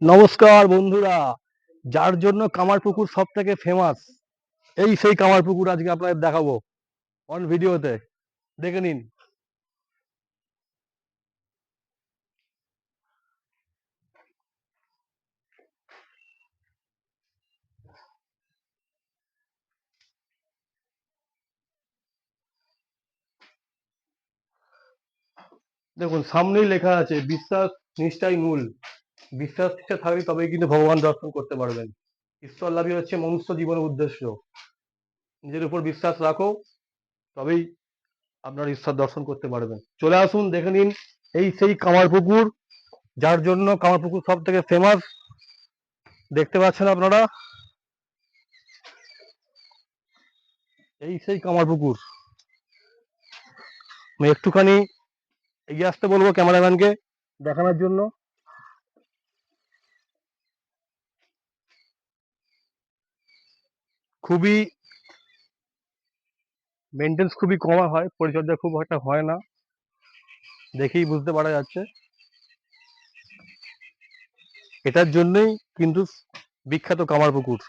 নমস্কার বন্ধুরা, যার জন্য কামারপুকুর সব থেকে ফেমাস এই সেই কামারপুকুর আজকে আপনাদের দেখাবো অন ভিডিওতে দেখে নিন। দেখুন, সামনেই লেখা আছে, বিশ্বাস, নিষ্ঠাই মূল। বিশ্বাস নিষ্ঠা থাকলে তবেই কিন্তু ভগবান দর্শন করতে পারবেন। ঈশ্বর লাভই হচ্ছে মনুষ্য জীবনের উদ্দেশ্য। নিজের উপর বিশ্বাস রাখো, তবেই আপনার ঈশ্বর দর্শন করতে পারবেন। চলে আসুন, দেখে নিন এই সেই কামারপুকুর, যার জন্য কামারপুকুর সব থেকে ফেমাস দেখতে পাচ্ছেন আপনারা? এই সেই কামারপুকুর। আমি একটুখানি এগিয়ে আসতে বলব ক্যামেরাম্যানকে দেখানোর জন্য। খুবই মেনটেন্স খুবই কম হয়, পরিচর্যা খুব একটা হয় না। দেখেই বুঝতে পারা যাচ্ছে। এটার জন্যই কিন্তু বিখ্যাত কামারপুকুর।